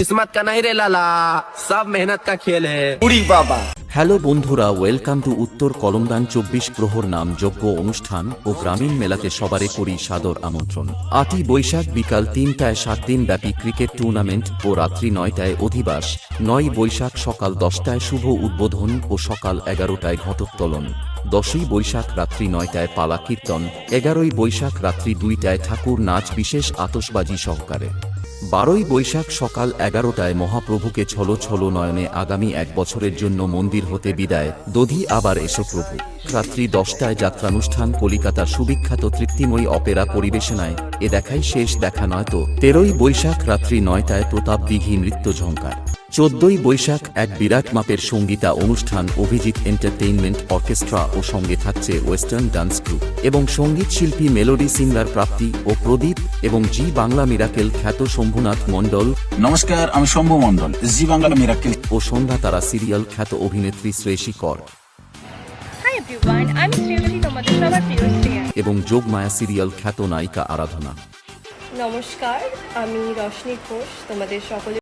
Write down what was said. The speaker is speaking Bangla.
কিসমত কা নাহি রে লালা সব মেহনত কা খেল হে উড়ি বাবা। হ্যালো বন্ধুরা ওয়েলকাম টু উত্তর কলমদান চব্বিশ প্রহর নাম যোগ্য অনুষ্ঠান ও গ্রামীণ মেলাতে সবারে করি সাদর আমন্ত্রণ। আটই বৈশাখ বিকাল তিনটায় সাত দিন ব্যাপী ক্রিকেট টুর্নামেন্ট ও রাত্রি নয়টায় অধিবাস। নয় বৈশাখ সকাল দশটায় শুভ উদ্বোধন ও সকাল এগারোটায় ঘটোত্তোলন। দশই বৈশাখ রাত্রি নয়টায় পালা কীর্তন। এগারোই বৈশাখ রাত্রি দুইটায় ঠাকুর নাচ বিশেষ আতসবাজি সহকারে। বারোই বৈশাখ সকাল এগারোটায় মহাপ্রভুকে ছলো ছলো নয়নে আগামী এক বছরের জন্য মন্দির হতে বিদায়। দধি আবার এসো প্রভু। রাত্রি দশটায় যাত্রানুষ্ঠান, কলিকাতার সুবিখ্যাত তৃপ্তিময়ী অপেরা পরিবেশনায়। এ দেখাই শেষ দেখা নয় তো। তেরোই বৈশাখ রাত্রি নয়টায় প্রতাপ নৃত্য ঝঙ্কার চোদ্দই বৈশাখ এক বিরাট মাপের সঙ্গীতা অনুষ্ঠান অভিজিৎ এন্টারটেইনমেন্ট অর্কেস্ট্রা ও সঙ্গে থাকছে ওয়েস্টার্ন ডান্স গ্রুপ এবং সংগীত শিল্পী মেলোডি সিঙ্গার প্রাপ্তি ও প্রদীপ এবং জি বাংলা মিরাকেল খ্যাত শম্ভুনাথ মণ্ডল। নমস্কার আমি শম্ভু মন্ডল জি বাংলা মিরাকেল। ও সন্ধ্যা তারা সিরিয়াল খ্যাত অভিনেত্রী শ্রেয়সী কর। এবং যোগমায়া সিরিয়াল খ্যাত নায়িকা আরাধনা। নমস্কার আমি রশনি ঘোষ তোমাদের সকলের